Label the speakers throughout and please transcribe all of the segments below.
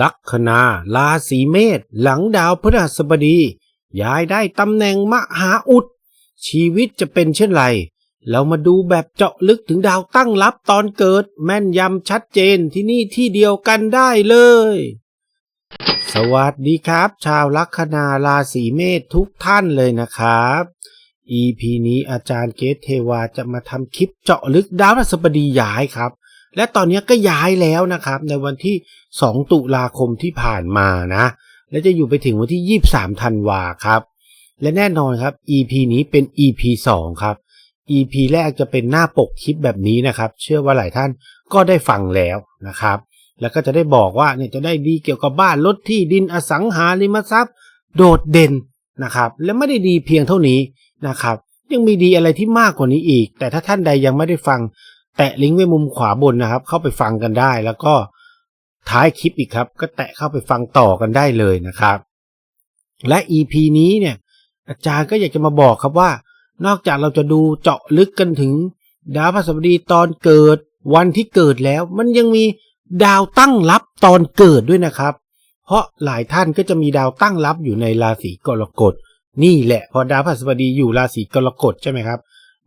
Speaker 1: ลัคนาราศีเมษหลังดาวพฤหัสบดี ย้ายได้ตำแหน่งมหาอุด ชีวิตจะเป็นเช่นไร เรามาดูแบบเจาะลึกถึงดาวตั้งรับตอนเกิด แม่นยำชัดเจนที่นี่ที่เดียวกันได้เลย สวัสดีครับ ชาวลัคนาราศีเมษทุกท่านเลยนะครับ EP นี้อาจารย์เกตเทวาจะมาทำคลิปเจาะลึกดาวพฤหัสบดีย้ายครับ และตอนนี้ก็ย้ายแล้วนะครับ ในวันที่ 2 ตุลาคมที่ผ่านมานะ และจะอยู่ไปถึงวันที่ 23ธันวาครับ และแน่นอนครับ EP นี้เป็น EP 2 ครับ EP แรกจะเป็นหน้าปกคลิปแบบนี้นะครับ เชื่อว่าหลายท่านก็ได้ฟังแล้วนะครับ แล้วก็จะได้บอกว่าเนี่ยจะได้ดีเกี่ยวกับบ้านรถที่ดินอสังหาริมทรัพย์ โดดเด่นนะครับ และไม่ได้ดีเพียงเท่านี้นะครับ ยังมีดีอะไรที่มากกว่านี้อีก แต่ถ้าท่านใดยังไม่ได้ฟัง แตะลิงก์ไว้มุมขวาบนนะครับ เข้าไปฟังกันได้ แล้วก็ท้ายคลิปอีกครับ ก็แตะเข้าไปฟังต่อกันได้เลยนะครับ และ EP นี้เนี่ย อาจารย์ก็อยากจะมาบอกครับว่า นอกจากเราจะดูเจาะลึกกันถึง ดาวพฤหัสบดีตอนเกิด วันที่เกิดแล้ว มันยังมีดาวตั้งรับตอนเกิดด้วยนะครับ เพราะหลายท่านก็จะมีดาวตั้งรับอยู่ในราศีกรกฎนี่แหละพอดาวพฤหัสบดีอยู่ราศีกรกฎใช่ไหมครับ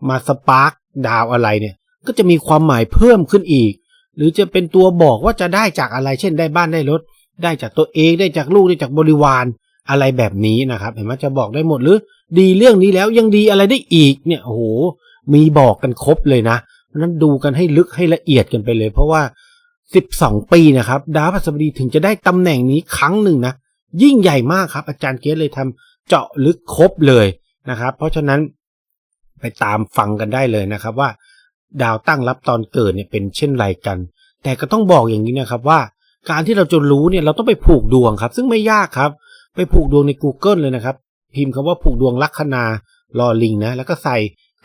Speaker 1: มาสปาร์กดาวอะไรเนี่ย ก็จะมีความหมายเพิ่มขึ้นอีก หรือจะเป็นตัวบอกว่าจะได้จากอะไร เช่นได้บ้านได้รถ ได้จากตัวเองได้จากลูกได้จากบริวารอะไรแบบนี้นะครับ เห็นไหมจะบอกได้หมดหรือ ดีเรื่องนี้แล้วยังดีอะไรได้อีกเนี่ยโอ้โหมีบอกกันครบเลยนะเพราะฉะนั้นดูกันให้ลึกให้ละเอียดกันไปเลย เพราะว่า 12 ปีนะครับ ดาวพฤหัสบดีถึงจะได้ตำแหน่งนี้ครั้งหนึ่งนะยิ่งใหญ่มากครับ อาจารย์เกสเลยทำเจาะลึกครบเลยนะครับ เพราะฉะนั้นไปตามฟังกันได้เลยนะครับว่า ดาวตั้งรับตอนเกิดเนี่ยเป็นเช่นไรกัน แต่ก็ต้องบอกอย่างนี้นะครับว่า การที่เราจะรู้เนี่ยเราต้องไปผูกดวงครับ ซึ่งไม่ยากครับ ไปผูกดวงใน Google เลยนะครับ พิมพ์คำว่าผูกดวงลัคนารอลิงนะแล้วก็ใส่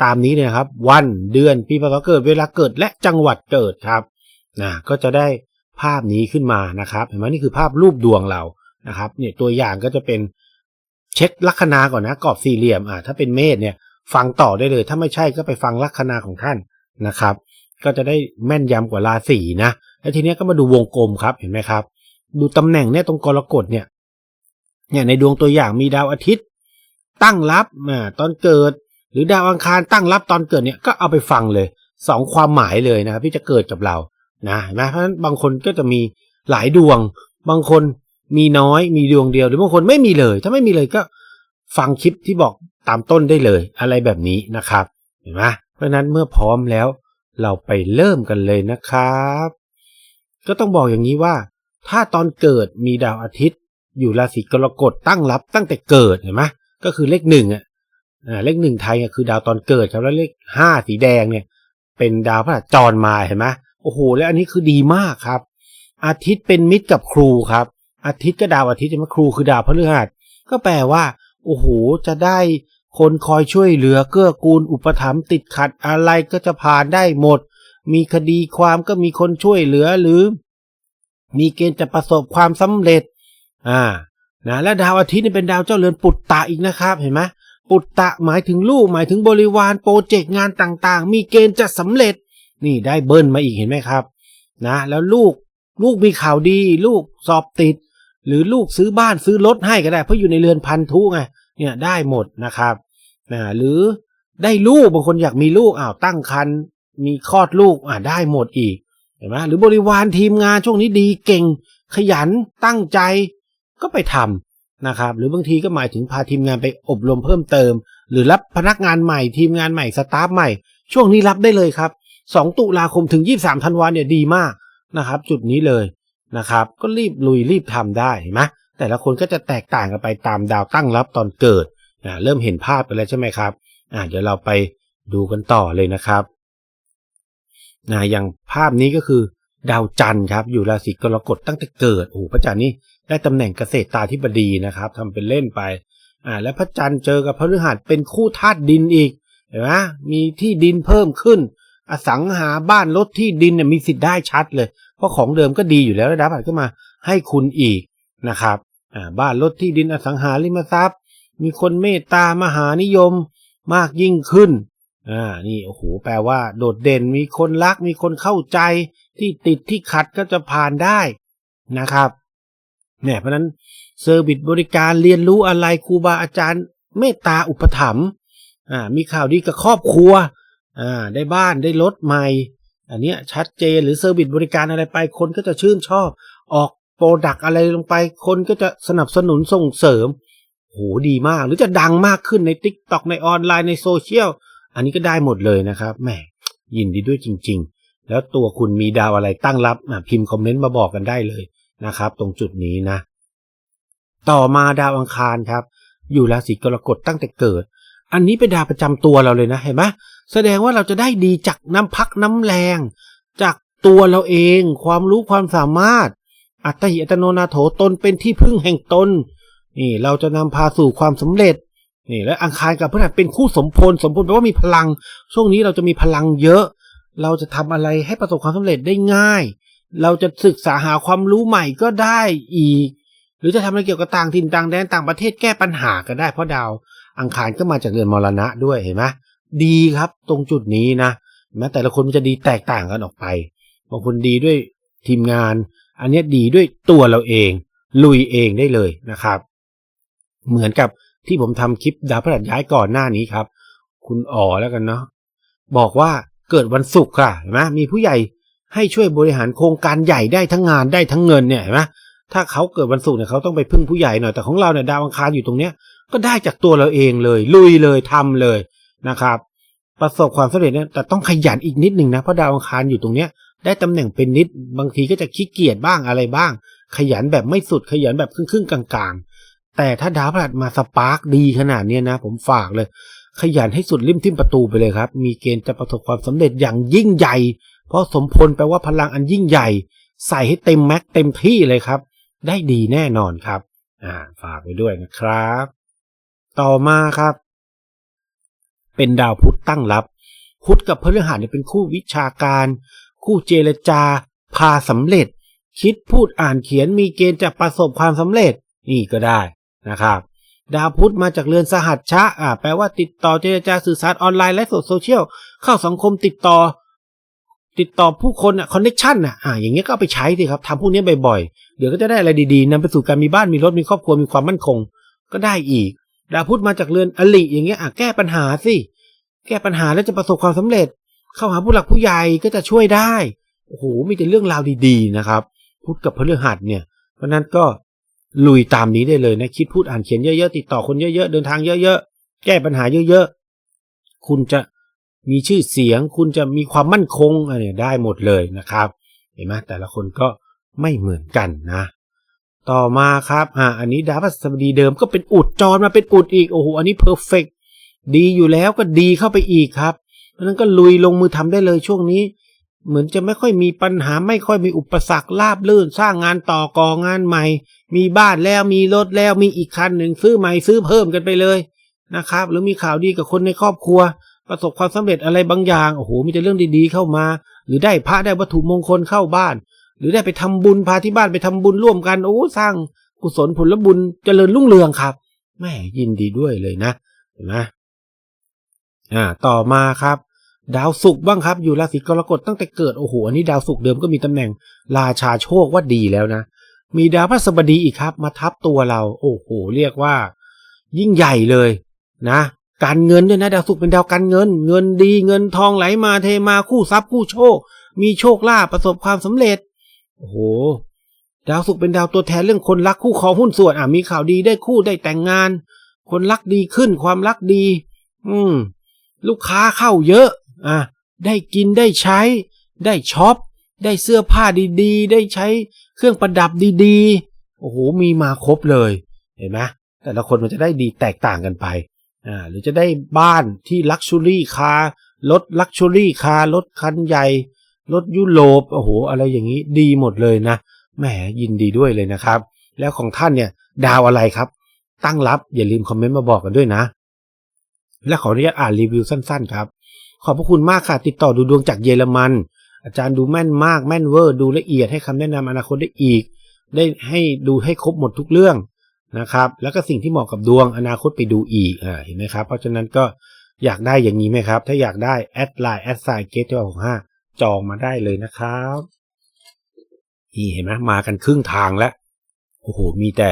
Speaker 1: ตามนี้เลยนะครับ วันเดือนปีพศเกิดเวลาเกิดและจังหวัดเกิดครับนะก็จะได้ภาพนี้ขึ้นมานะครับเห็นไหมนี่คือภาพรูปดวงเรานะครับเนี่ยตัวอย่างก็จะเป็นเช็คลัคนาก่อนนะกรอบสี่เหลี่ยมอ่าถ้าเป็นเมษเนี่ยฟังต่อได้เลย ถ้าไม่ใช่ก็ไปฟังลัคนาของท่าน นะครับ ก็จะได้แม่นยำกว่าราศีนะแล้วทีนี้ก็มาดูวงกลมครับเห็นไหมครับ ดูตำแหน่งเนี่ยตรงกรกฎเนี่ยเนี่ยในดวงตัวอย่างมีดาวอาทิตย์ ตั้งรับอ่าตอนเกิด หรือดาวอังคารตั้งรับตอนเกิดเนี่ยก็เอาไปฟังเลยสองความหมายเลยนะครับ ที่จะเกิดกับเรานะเห็นไหมเพราะฉะนั้นบางคนก็จะมีหลายดวง บางคนมีน้อยมีดวงเดียวหรือบางคนไม่มีเลย ถ้าไม่มีเลยก็ฟังคลิปที่บอกตามต้นได้เลย อะไรแบบนี้นะครับเห็นไหม เพราะนั้นเมื่อพร้อมแล้ว เราไปเริ่มกันเลยนะครับ ก็ต้องบอกอย่างนี้ว่า ถ้าตอนเกิดมีดาวอาทิตย์ อยู่ราศีกรกฎตั้งรับตั้งแต่เกิดเห็นไหมก็คือเลขหนึ่งอะอ่าเลขหนึ่งไทยอะคือดาวตอนเกิดครับแล้วเลขห้าสีแดงเนี่ย เป็นดาวพฤหัสจรมาเห็นไหมโอ้โห แล้วอันนี้คือดีมากครับ อาทิตย์เป็นมิตรกับครูครับ อาทิตย์ก็ดาวอาทิตย์ใช่ไหมครูคือดาวพฤหัสก็แปลว่า โอ้โห จะได้ คนคอยช่วยเหลือเกื้อกูลอุปถัมภ์ติดขัดอะไรก็จะผ่านได้หมด มีคดีความก็มีคนช่วยเหลือหรือ มีเกณฑ์จะประสบความสำเร็จ อ่า นะและดาวอาทิตย์นี่เป็นดาวเจ้าเรือนปุตตะอีกนะครับ เห็นไหมปุตตะหมายถึงลูกหมายถึงบริวารโปรเจกต์งานต่างๆ มีเกณฑ์จะสำเร็จ นี่ได้เบิ้ลมาอีกเห็นไหมครับ นะ แล้วลูกลูกมีข่าวดี ลูกสอบติด หรือลูกซื้อบ้านซื้อรถให้ก็ได้ เพราะอยู่ในเรือนพันธุไง เนี่ยได้หมดนะครับนะหรือได้ลูกบางคนอยากมีลูกอ้าวตั้งครรภ์มีคลอดลูกอ่าได้หมดอีกเห็นไหมหรือบริวารทีมงานช่วงนี้ดีเก่ง ขยันตั้งใจก็ไปทำนะครับ หรือบางทีก็หมายถึงพาทีมงานไปอบรมเพิ่มเติม หรือรับพนักงานใหม่ทีมงานใหม่สตาฟใหม่ ช่วงนี้รับได้เลยครับ 2 ตุลาคมถึง 23ธันวาเนี่ยดีมากนะครับ จุดนี้เลยนะครับ ก็รีบลุยรีบทำได้เห็นไหม แต่ละคนก็จะแตกต่างกันไปตามดาวตั้งรับตอนเกิดอ่าเริ่มเห็นภาพไปแล้วใช่ไหมครับอ่าเดี๋ยวเราไปดูกันต่อเลยนะครับอย่างภาพนี้ก็คือดาวจันทร์ครับ อยู่ราศีกรกฎตั้งแต่เกิดโอ้โหพระจันทร์นี่ได้ตำแหน่งเกษตรตาธิบดีนะครับทำเป็นเล่นไปอ่าและพระจันทร์เจอกับพระฤหัสเป็นคู่ธาตุดินอีกเห็นไหมมีที่ดินเพิ่มขึ้น อสังหาบ้านรถที่ดินเนี่ยมีสิทธิ์ได้ชัดเลย เพราะของเดิมก็ดีอยู่แล้วแล้วดาวพฤหัสก็มาให้คุณอีกนะครับ บ้านรถที่ดินอสังหาริมทรัพย์ มีคนเมตตามหานิยมมากยิ่งขึ้นอ่านี่โอ้โหแปลว่า โดดเด่นมีคนรักมีคนเข้าใจที่ติดที่ขัดก็จะผ่านได้นะครับเนี่ยเพราะฉะนั้นเซอร์วิสบริการเรียนรู้อะไรครูบาอาจารย์เมตตาอุปถัมภ์อ่ามีข่าวดีกับครอบครัวอ่าได้บ้านได้รถใหม่ อันเนี้ยชัดเจนหรือเซอร์วิสบริการอะไรไปคนก็จะชื่นชอบ ออก โปรดักอะไรลงไป คนก็จะสนับสนุนส่งเสริมโหดีมาก หรือจะดังมากขึ้นใน t ิ k t o k ในออนไลน์ในโซเชียล อันนี้ก็ได้หมดเลยนะครับแหมยินดีด้วยจริง ๆ แล้วตัวคุณมีดาวอะไรตั้งรับพิมพ์คอมเมนต์มาบอกกันได้เลยนะครับ ตรงจุดนี้นะ ต่อมาดาวอังคารครับ อยู่ราศีกรกฎตั้งแต่เกิด อันนี้เป็นดาวประจำตัวเราเลยนะเห็นไหมแสดงว่าเราจะได้ดีจากน้ำพักน้ำแรง จากตัวเราเอง ความรู้ความสามารถ อัตหิอัตโนนาโถตนเป็นที่พึ่งแห่งตนนี่เราจะนำพาสู่ความสำเร็จนี่และอังคารกับพฤหัสเป็นคู่สมพลสมพลแปลว่ามีพลัง ช่วงนี้เราจะมีพลังเยอะ เราจะทำอะไรให้ประสบความสำเร็จได้ง่าย เราจะศึกษาหาความรู้ใหม่ก็ได้อีก หรือจะทำอะไรเกี่ยวกับต่างถิ่นต่างแดนต่างประเทศแก้ปัญหาก็ได้เพราะดาวอังคารก็มาจากเรือนมรณะด้วยเห็นไหมดีครับตรงจุดนี้นะแม้แต่ละคนมันจะดีแตกต่างกันออกไปบางคนดีด้วยทีมงาน อันนี้ดีด้วยตัวเราเอง ลุยเองได้เลยนะครับ เหมือนกับที่ผมทำคลิปดาวพฤหัสย้ายก่อนหน้านี้ครับ คุณอ๋อแล้วกันเนาะบอกว่าเกิดวันศุกร์ค่ะเห็นไหมมีผู้ใหญ่ให้ช่วยบริหารโครงการใหญ่ได้ทั้งงานได้ทั้งเงินเนี่ยเห็นไหมถ้าเขาเกิดวันศุกร์เนี่ยเขาต้องไปพึ่งผู้ใหญ่หน่อยแต่ของเราเนี่ยดาวอังคารอยู่ตรงเนี้ยก็ได้จากตัวเราเองเลย ลุยเลยทำเลยนะครับ ประสบความสำเร็จเนี่ยแต่ต้องขยันอีกนิดหนึ่งนะเพราะดาวอังคารอยู่ตรงเนี้ย ได้ตำแหน่งเป็นนิด บางทีก็จะขี้เกียจบ้างอะไรบ้าง ขยันแบบไม่สุดขยันแบบครึ่งๆกลางๆ แต่ถ้าดาวพฤหัสมาสปาร์กดีขนาดนี้นะ ผมฝากเลย ขยันให้สุดริมทิ่มประตูไปเลยครับ มีเกณฑ์จะประสบความสำเร็จอย่างยิ่งใหญ่ เพราะสมพลแปลว่าพลังอันยิ่งใหญ่ ใส่ให้เต็มแม็กเต็มที่เลยครับ ได้ดีแน่นอนครับ อ่า ฝากไปด้วยนะครับ ต่อมาครับ เป็นดาวพุธตั้งรับพุธกับพฤหัสเนี่ยเป็นคู่วิชาการ คู่เจรจา พาสำเร็จ คิดพูดอ่านเขียนมีเกณฑ์จะประสบความสำเร็จ นี่ก็ได้นะครับ ดาวพุธมาจากเรือนสหัสชะอ่าแปลว่าติดต่อเจรจาสื่อสารออนไลน์และโซเชียลเข้าสังคมติดต่อ ติดต่อผู้คนอะคอนเนคชั่นอะอ่าอย่างเงี้ยก็ไปใช้สิครับทำพวกนี้บ่อยๆ เดี๋ยวก็จะได้อะไรดีๆนำไปสู่การมีบ้านมีรถมีครอบครัวมีความมั่นคง ก็ได้อีกดาวพุธมาจากเรือนอลิอย่างเงี้ยอะแก้ปัญหาสิแก้ปัญหาแล้วจะประสบความสำเร็จ เข้าหาผู้หลักผู้ใหญ่ก็จะช่วยได้โอ้โหมีแต่เรื่องราวดีๆนะครับพุธกับพฤหัสเนี่ย เพราะนั้นก็ลุยตามนี้ได้เลยนะคิดพูดอ่านเขียนเยอะๆติดต่อคนเยอะๆเดินทางเยอะๆแก้ปัญหาเยอะๆคุณจะมีชื่อเสียง คุณจะมีความมั่นคงอะไรได้หมดเลยนะครับ เห็นไหมแต่ละคนก็ไม่เหมือนกันนะ ต่อมาครับอ่าอันนี้ดาวพฤหัสบดีเดิมก็เป็นอุดจรมาเป็นอุดอีกโอ้โหอันนี้เพอร์เฟกดีอยู่แล้วก็ดีเข้าไปอีกครับ ราะนั้นก็ลุยลงมือทำได้เลยช่วงนี้ เหมือนจะไม่ค่อยมีปัญหาไม่ค่อยมีอุปสรรคลาบลื่น สร้างงานต่อกองานใหม่ มีบ้านแล้วมีรถแล้วมีอีกคันหนึ่งซื้อใหม่ซื้อเพิ่มกันไปเลยนะครับ หรือมีข่าวดีกับคนในครอบครัว ประสบความสำเร็จอะไรบางอย่างโอ้โหมีแต่เรื่องดีๆเข้ามา หรือได้พระได้วัตถุมงคลเข้าบ้าน หรือได้ไปทำบุญพาที่บ้านไปทำบุญร่วมกันโอ้สร้างกุศลผลบุญเจริญรุ่งเรืองครับแม่ยินดีด้วยเลยนะเห็นไหมอ่า ต่อมาครับ ดาวศุกร์บ้างครับ อยู่ราศีกรกฎตั้งแต่เกิดโอ้โหอันนี้ดาวศุกร์เดิมก็มีตำแหน่ง ราชาโชคว่าดีแล้วนะ มีดาวพฤหัสบดีอีกครับ มาทับตัวเรา โอ้โห เรียกว่า ยิ่งใหญ่เลยนะ การเงินด้วยนะ ดาวศุกร์เป็นดาวการเงิน เงินดีเงินทองไหลมาเทมาคู่ทรัพย์คู่โชค มีโชคลาภประสบความสำเร็จโอ้โหดาวศุกร์เป็นดาวตัวแทนเรื่องคนรักคู่ครองหุ้นส่วนอะมีข่าวดีได้คู่ได้แต่งงาน คนรักดีขึ้นความรักดี อืม ลูกค้าเข้าเยอะ อะได้กินได้ใช้ ได้ช็อป ได้เสื้อผ้าดีๆ ได้ใช้เครื่องประดับดีๆ โอ้โห มีมาครบเลย เห็นไหมแต่ละคนมันจะได้ดีแตกต่างกันไป อ่า หรือจะได้บ้านที่ลักชัวรี่คาร์รถลักชัวรี่คาร์รถคันใหญ่ รถยุโรป โอ้โห อะไรอย่างนี้ดีหมดเลยนะ แหม ยินดีด้วยเลยนะครับ แล้วของท่านเนี่ย ดาวอะไรครับ ตั้งรับอย่าลืมคอมเมนต์มาบอกกันด้วยนะ และขออนุญาตอ่านรีวิวสั้น ๆ ครับ ขอบพระคุณมากค่ะ ติดต่อดูดวงจากเยอรมัน อาจารย์ดูแม่นมากแม่นเวอร์ ดูละเอียดให้คำแนะนำอนาคตได้อีก ได้ให้ดูให้ครบหมดทุกเรื่องนะครับ แล้วก็สิ่งที่เหมาะกับดวงอนาคตไปดูอีกอ่าเห็นไหมครับ เพราะฉะนั้นก็อยากได้อย่างนี้ไหมครับ ถ้าอยากได้แอดไลน์แอดไซน์เกตหกห้าจองมาได้เลยนะครับนี่เห็นไหมมากันครึ่งทางแล้วโอ้โหมีแต่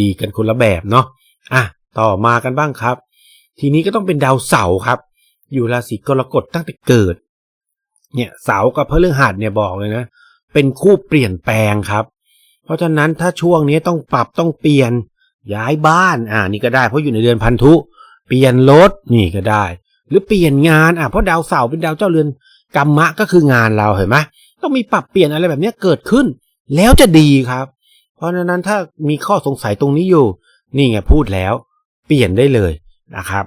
Speaker 1: ดีๆ กันคนละแบบเนาะอะต่อมากันบ้างครับ ทีนี้ก็ต้องเป็นดาวเสาร์ครับ อยู่ราศีกรกฎตั้งแต่เกิด เนี่ยเสากับพฤหัสเนี่ยบอกเลยนะ เป็นคู่เปลี่ยนแปลงครับ เพราะฉะนั้นถ้าช่วงนี้ต้องปรับต้องเปลี่ยนย้ายบ้านอ่านี่ก็ได้เพราะอยู่ในเดือนพันธุ เปลี่ยนรถนี่ก็ได้ หรือเปลี่ยนงานอะเพราะดาวเสาร์เป็นดาวเจ้าเรือนกรรมะก็คืองานเราเห็นไหมต้องมีปรับเปลี่ยนอะไรแบบนี้เกิดขึ้น แล้วจะดีครับ เพราะฉะนั้นถ้ามีข้อสงสัยตรงนี้อยู่ นี่ไงพูดแล้ว เปลี่ยนได้เลยนะครับ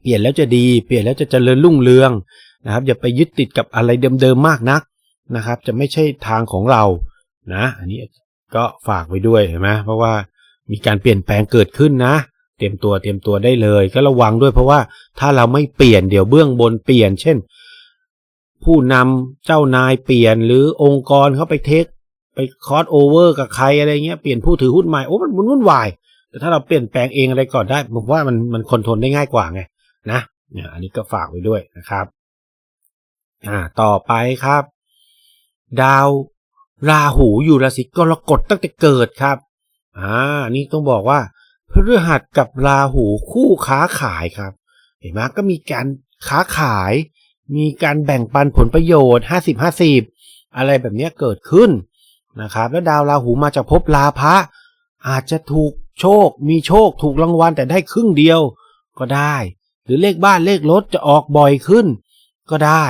Speaker 1: เปลี่ยนแล้วจะดี เปลี่ยนแล้วจะเจริญรุ่งเรืองนะครับ อย่าไปยึดติดกับอะไรเดิมๆมากนักนะครับ จะไม่ใช่ทางของเรานะ อันนี้ก็ฝากไว้ด้วยเห็นไหมเพราะว่ามีการเปลี่ยนแปลงเกิดขึ้นนะ เตรียมตัวเตรียมตัวได้เลย ก็ระวังด้วยเพราะว่าถ้าเราไม่เปลี่ยนเดี๋ยวเบื้องบนเปลี่ยน เช่น ผู้นำเจ้านายเปลี่ยนหรือองค์กรเขาไปเทคไปคอร์สโอเวอร์กับใครอะไรเงี้ยเปลี่ยนผู้ถือหุ้นใหม่โอ้มันวุ่นวายแต่ถ้าเราเปลี่ยนแปลงเองอะไรก่อนได้ผมว่ามันมันคอนโทรลได้ง่ายกว่าไง นะเนี่ยอันนี้ก็ฝากไว้ด้วยนะครับอ่าต่อไปครับ ดาวราหูอยู่ราศีกรกฎตั้งแต่เกิดครับอ่านี่ต้องบอกว่าพฤหัสกับราหูคู่ค้าขายครับ เห็นไหมก็มีการค้าขาย มีการแบ่งปันผลประโยชน์ห้าสิบห้าสิบอะไรแบบนี้เกิดขึ้นนะครับ แล้วดาวราหูมาจากภพลาภะอาจจะถูกโชค มีโชคถูกรางวัลแต่ได้ครึ่งเดียวก็ได้ หรือเลขบ้านเลขรถจะออกบ่อยขึ้นก็ได้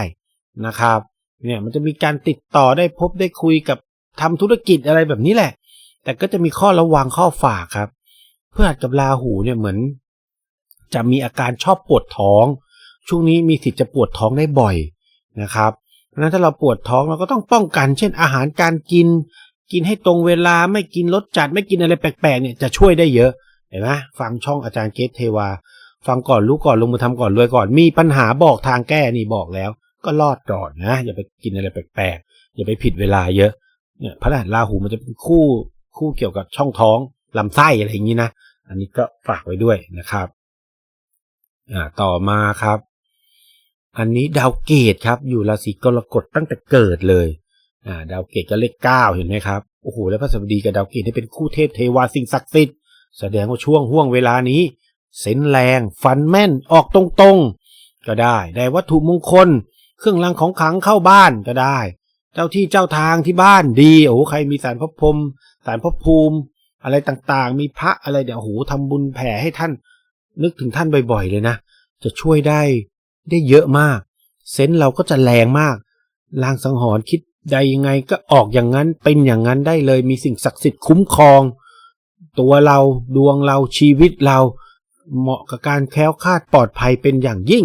Speaker 1: นะครับเนี่ยมันจะมีการติดต่อได้พบได้คุยกับทำธุรกิจอะไรแบบนี้แหละ แต่ก็จะมีข้อระวังข้อฝากครับ เพื่อกับราหูเนี่ยเหมือน จะมีอาการชอบปวดท้อง ช่วงนี้มีสิทธิ์จะปวดท้องได้บ่อยนะครับเพราะนั้นถ้าเราปวดท้องเราก็ต้องป้องกัน เช่นอาหารการกิน กินให้ตรงเวลาไม่กินรสจัดไม่กินอะไรแปลกๆเนี่ยจะช่วยได้เยอะเห็นไหมฟังช่องอาจารย์เกตเทวา ฟังก่อนรู้ก่อนลงมือทำก่อนรวยก่อน มีปัญหาบอกทางแก้นี่บอกแล้ว ก็รอดก่อนนะ อย่าไปกินอะไรแปลกๆ อย่าไปผิดเวลาเยอะ เนี่ยพระราหูมันจะเป็นคู่คู่เกี่ยวกับช่องท้องลำไส้อะไรอย่างนี้นะ อันนี้ก็ฝากไว้ด้วยนะครับอ่าต่อมาครับ อันนี้ดาวเกตครับ อยู่ราศีกรกฎตั้งแต่เกิดเลยอ่าดาวเกตก็เลขเก้าเห็นไหมครับโอ้โหแล้วพระสบดีกับดาวเกตที่เป็นคู่เทพเทวาสิ่งศักดิ์สิทธิ์แสดงว่าช่วงห่วงเวลานี้ เซนแรง ฟันแม่นออกตรงๆ ก็ได้ ได้วัตถุมงคล เครื่องรางของขลังเข้าบ้านก็ได้ เจ้าที่เจ้าทางที่บ้านดีโอ้โหใครมีสารพระพรมสารพระภูมิ อะไรต่างๆ มีพระอะไรเดี๋ยวโอ้โหทำบุญแผ่ให้ท่าน นึกถึงท่านบ่อยๆเลยนะ จะช่วยได้ได้เยอะมาก เซนเราก็จะแรงมากลางสังหรณ์คิดใดยังไงก็ออกอย่างนั้นเป็นอย่างนั้นได้เลยมีสิ่งศักดิ์สิทธิ์คุ้มครอง ตัวเราดวงเราชีวิตเรา เหมาะกับการแคล้วคลาดปลอดภัยเป็นอย่างยิ่ง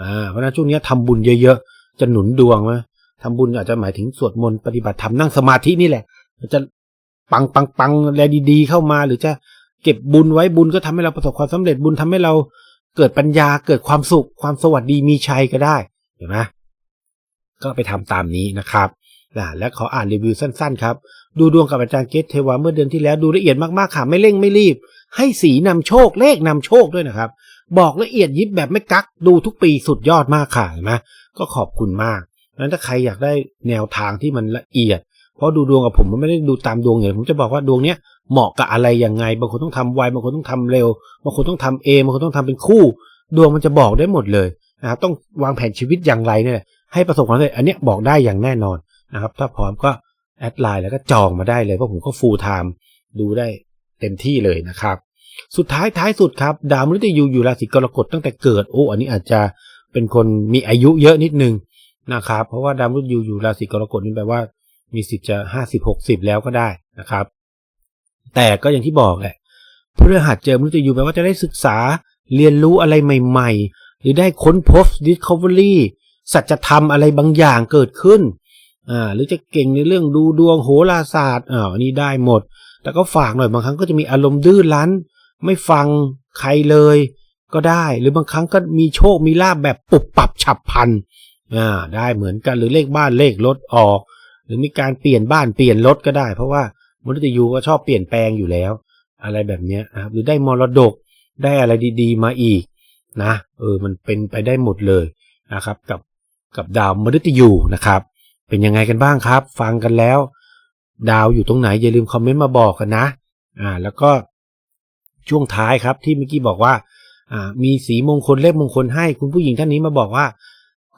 Speaker 1: อ่าเพราะนั้นช่วงนี้ทำบุญเยอะๆ จะหนุนดวงไหมทำบุญอาจจะหมายถึงสวดมนต์ปฏิบัติธรรมนั่งสมาธินี่แหละจะปังปังปังอะไรดีๆเข้ามา หรือจะเก็บบุญไว้บุญก็ทำให้เราประสบความสำเร็จบุญทำให้เราเกิดปัญญาเกิดความสุขความสวัสดีมีชัยก็ได้เห็นไหมก็ไปทำตามนี้นะครับนะและขออ่านรีวิวสั้นๆครับ ดูดวงกับอาจารย์เกตเทวาเมื่อเดือนที่แล้วดูละเอียดมากๆค่ะไม่เร่งไม่รีบ ให้สีนำโชคเลขนำโชคด้วยนะครับ บอกละเอียดยิบแบบไม่กักดูทุกปีสุดยอดมากค่ะเห็นไหมก็ขอบคุณมากนั้นถ้าใครอยากได้แนวทางที่มันละเอียด เพราะดูดวงกับผมมันไม่ได้ดูตามดวงอย่างผมจะบอกว่าดวงเนี้ยเหมาะกับอะไรยังไง บางคนต้องทำไวบางคนต้องทำเร็ว บางคนต้องทำเองบางคนต้องทำเป็นคู่ ดวงมันจะบอกได้หมดเลยนะครับต้องวางแผนชีวิตอย่างไรเนี่ยให้ประสบความสำเร็จอันเนี้ยบอกได้อย่างแน่นอนนะครับ ถ้าพร้อมก็แอดไลน์แล้วก็จองมาได้เลยเพราะผมก็ฟูลไทม์ดูได้ เต็มที่เลยนะครับ สุดท้ายท้ายสุดครับ ดาวมฤตยูอยู่ราศีกรกฎตั้งแต่เกิดโอ้อันนี้อาจจะเป็นคนมีอายุเยอะนิดนึงนะครับ เพราะว่าดาวมฤตยูอยู่ราศีกรกฎนี่แปลว่า มีสิทธิ์จะห้าสิบหกสิบแล้วก็ได้นะครับ แต่ก็อย่างที่บอกแหละพฤหัสเจอมฤตยูแปลว่าจะได้ศึกษาเรียนรู้อะไรใหม่ ๆ หรือได้ค้นพบ discovery สัจธรรมอะไรบางอย่างเกิดขึ้นอ่าหรือจะเก่งในเรื่องดูดวงโหราศาสตร์อ่าอันนี้ได้หมด แต่ก็ฝากหน่อยบางครั้งก็จะมีอารมณ์ดื้อรั้น ไม่ฟังใครเลยก็ได้ หรือบางครั้งก็มีโชคมีลาบแบบปุบปับฉับพลันอ่าได้เหมือนกันหรือเลขบ้านเลขรถออก หรือมีการเปลี่ยนบ้านเปลี่ยนรถก็ได้ เพราะว่ามนุษย์ยูก็ชอบเปลี่ยนแปลงอยู่แล้ว อะไรแบบนี้นะครับหรือได้มรดกได้อะไรดีๆ มาอีกนะเออมันเป็นไปได้หมดเลยนะครับ กับกับดาวมฤตยูนะครับ เป็นยังไงกันบ้างครับ ฟังกันแล้ว ดาวอยู่ตรงไหนอย่าลืมคอมเมนต์มาบอกกันนะ อ่า แล้วก็ช่วงท้ายครับที่เมื่อกี้บอกว่า อ่า มีสีมงคลเลขมงคลให้คุณผู้หญิงท่านนี้มาบอกว่า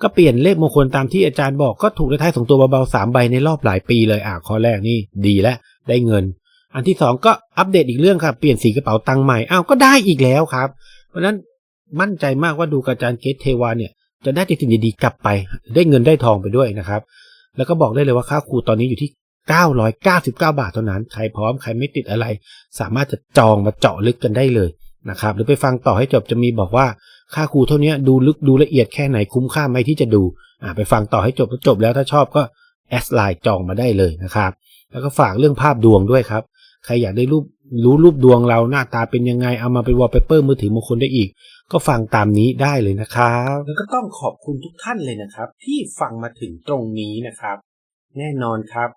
Speaker 1: ก็เปลี่ยนเลขมงคลตามที่อาจารย์บอกก็ถูกเลขท้ายสองตัวเบาๆสามใบในรอบหลายปีเลยอ่าข้อแรกนี่ดีแล้วได้เงิน อันที่สองก็อัปเดตอีกเรื่องครับเปลี่ยนสีกระเป๋าตังค์ใหม่อ้าวก็ได้อีกแล้วครับ เพราะฉะนั้นมั่นใจมากว่าดูกับอาจารย์เกตเทวาเนี่ยจะได้สิ่งดีๆกลับไป ได้เงินได้ทองไปด้วยนะครับ แล้วก็บอกได้เลยว่าค่าครูตอนนี้อยู่ที่ 999 บาทเท่านั้น ใครพร้อมใครไม่ติดอะไร สามารถจะจองมาเจาะลึกกันได้เลยนะครับหรือไปฟังต่อให้จบจะมีบอกว่าค่าครูเท่านี้ดูลึกดูละเอียดแค่ไหนคุ้มค่าไหมที่จะดูอ่าไปฟังต่อให้จบจบแล้วถ้าชอบก็แอสไลน์จองมาได้เลยนะครับแล้วก็ฝากเรื่องภาพดวงด้วยครับ ใครอยากได้รูปรู้รูปดวงเราหน้าตาเป็นยังไงเอามาเป็นวอลเปเปอร์มือถือมงคลได้อีก ก็ฟังตามนี้ได้เลยนะครับแล้วก็ต้องขอบคุณทุกท่านเลยนะครับ ที่ฟังมาถึงตรงนี้นะครับ แน่นอนครับ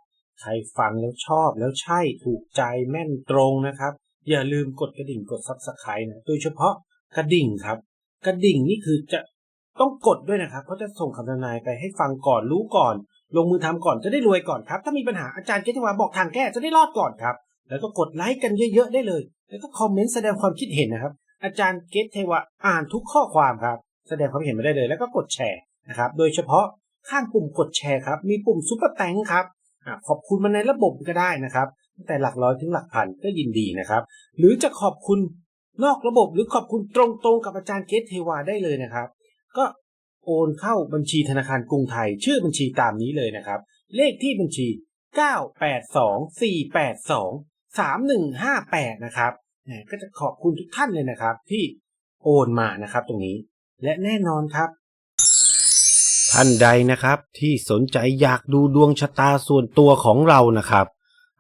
Speaker 1: ใครฟังแล้วชอบแล้วใช่ถูกใจแม่นตรงนะครับ อย่าลืมกดกระดิ่งกดซับสไครต์นะโดยเฉพาะกระดิ่งครับ กระดิ่งนี่คือจะต้องกดด้วยนะครับเพราะจะส่งคำทำนายไปให้ฟังก่อนรู้ก่อน ลงมือทำก่อนจะได้รวยก่อนครับ ถ้ามีปัญหาอาจารย์เกตวาบอกทางแก้จะได้รอดก่อนครับ แล้วก็กดไลค์กันเยอะๆได้เลย แล้วก็คอมเมนต์แสดงความคิดเห็นนะครับ อาจารย์เกตเทวะอ่านทุกข้อความครับ แสดงความเห็นมาได้เลย แล้วก็กดแชร์นะครับ โดยเฉพาะข้างปุ่มกดแชร์ครับ มีปุ่มซุปเปอร์แตงครับ ขอบคุณมาในระบบก็ได้นะครับตั้งแต่หลักร้อยถึงหลักพันก็ยินดีนะครับ หรือจะขอบคุณนอกระบบหรือขอบคุณตรงๆกับอาจารย์เกตเทวาได้เลยนะครับ ก็โอนเข้าบัญชีธนาคารกรุงไทย ชื่อบัญชีตามนี้เลยนะครับ เลขที่บัญชี 982-482-3158 นะครับก็จะขอบคุณทุกท่านเลยนะครับ ที่โอนมานะครับตรงนี้ และแน่นอนครับ ท่านใดนะครับ ที่สนใจอยากดูดวงชะตาส่วนตัวของเรานะครับ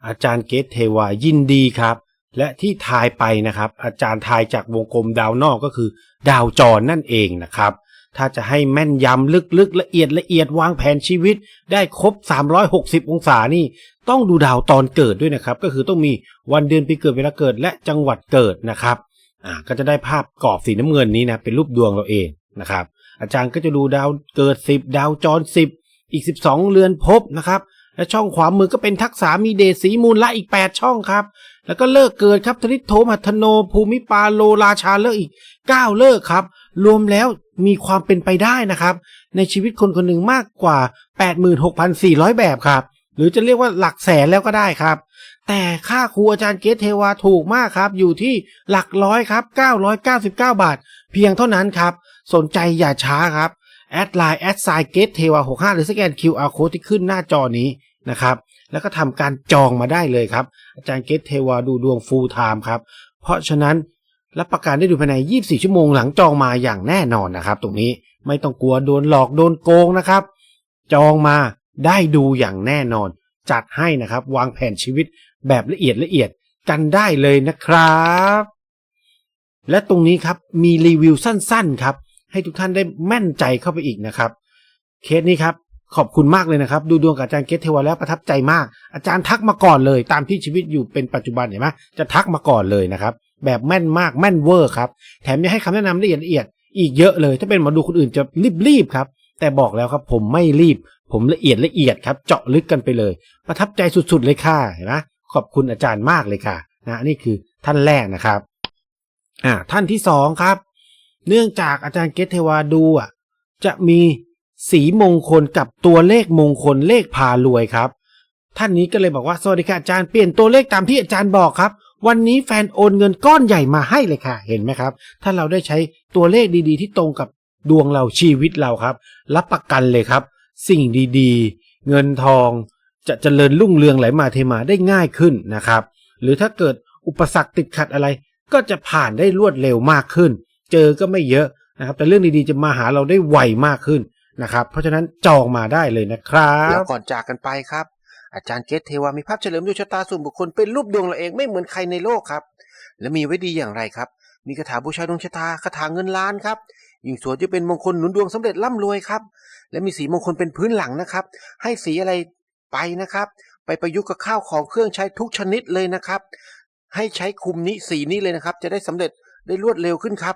Speaker 1: อาจารย์เกตเทวายินดีครับ และที่ทายไปนะครับ อาจารย์ทายจากวงกลมดาวนอกก็คือ ดาวจรนั่นเองนะครับ ถ้าจะให้แม่นยำลึกๆ ละเอียดละเอียดวางแผนชีวิต ได้ครบ 360 องศานี่ ต้องดูดาวตอนเกิดด้วยนะครับ ก็คือต้องมีวันเดือนปีเกิดเวลาเกิดและจังหวัดเกิดนะครับอ่าก็จะได้ภาพกรอบสีน้ำเงินนี้นะเป็นรูปดวงเราเองนะครับ อาจารย์ก็จะดูดาวเกิด 10 ดาวจร 10 อีก 12 เรือนภพนะครับ และช่องขวามือก็เป็นทักษะมีเดชสีมูลละอีก 8 ช่องครับ แล้วก็เลิกเกิดครับธนิตโทมัทโน ภูมิปาโลราชาเลิกอีก 9 เลิกครับ รวมแล้วมีความเป็นไปได้นะครับ ในชีวิตคนคนหนึ่งมากกว่า 86,400 แบบครับหรือจะเรียกว่าหลักแสนแล้วก็ได้ครับ แต่ค่าครูอาจารย์เกตเทวาถูกมากครับ อยู่ที่หลักร้อยครับ 999 บาท เพียงเท่านั้นครับ สนใจอย่าช้าครับ แอดไลน์แอดไซเกตเทวา65หรือสแกน QR code ที่ขึ้นหน้าจอนี้นะครับ แล้วก็ทำการจองมาได้เลยครับ อาจารย์เกตเทวาดูดวงฟูลไทม์ครับ เพราะฉะนั้นรับประกันได้ดูภายใน 24 ชั่วโมงหลังจองมาอย่างแน่นอนนะครับ ตรงนี้ไม่ต้องกลัวโดนหลอกโดนโกงนะครับ จองมาได้ดูอย่างแน่นอน จัดให้นะครับ วางแผนชีวิตแบบละเอียดละเอียดกันได้เลยนะครับ และตรงนี้ครับมีรีวิวสั้นๆครับ ให้ทุกท่านได้แม่นใจเข้าไปอีกนะครับ เคสนี้ครับขอบคุณมากเลยนะครับ ดูดวงกับอาจารย์เกตเทวแล้วประทับใจมาก อาจารย์ทักมาก่อนเลย ตามที่ชีวิตอยู่เป็นปัจจุบันเห็นไหมจะทักมาก่อนเลยนะครับ แบบแม่นมากแม่นเวอร์ครับ แถมยังให้คำแนะนำละเอียดละเอียดอีกเยอะเลย ถ้าเป็นหมอดูคนอื่นจะรีบๆครับ แต่บอกแล้วครับผมไม่รีบ ผมละเอียดละเอียดครับ เจาะลึกกันไปเลย ประทับใจสุดๆเลยค่ะเห็นไหมขอบคุณอาจารย์มากเลยค่ะนะนี่คือท่านแรกนะครับ อ่า ท่านที่สองครับ เนื่องจากอาจารย์เกตเทวาดูอะจะมีสีมงคลกับตัวเลขมงคลเลขพารวยครับ ท่านนี้ก็เลยบอกว่าสวัสดีค่ะอาจารย์เปลี่ยนตัวเลขตามที่อาจารย์บอกครับ วันนี้แฟนโอนเงินก้อนใหญ่มาให้เลยค่ะ เห็นไหมครับ ถ้าเราได้ใช้ตัวเลขดีๆ ที่ตรงกับดวงเราชีวิตเราครับ รับประกันเลยครับ สิ่งดีๆ เงินทอง จะเจริญรุ่งเรืองไหลมาเทมาได้ง่ายขึ้นนะครับ หรือถ้าเกิดอุปสรรคติดขัดอะไร ก็จะผ่านได้รวดเร็วมากขึ้น เจอก็ไม่เยอะนะครับ แต่เรื่องดีๆจะมาหาเราได้ไวมากขึ้นนะครับ เพราะฉะนั้นจองมาได้เลยนะครับ
Speaker 2: แล้วก่อนจากกันไปครับ อาจารย์เกตเทวามีภาพเฉลิมดวงชะตาส่วนบุคคลเป็นรูปดวงเราเองไม่เหมือนใครในโลกครับ และมีไว้ดีอย่างไรครับ มีคาถาบูชาดวงชะตาคาถาเงินล้านครับยิ่งสวยจะเป็นมงคลหนุนดวงสำเร็จร่ำรวยครับ และมีสีมงคลเป็นพื้นหลังนะครับ ให้สีอะไรไปนะครับ ไปประยุกต์กับข้าวของเครื่องใช้ทุกชนิดเลยนะครับ ให้ใช้คุมนี้สีนี้เลยนะครับ จะได้สำเร็จได้รวดเร็วขึ้นครับ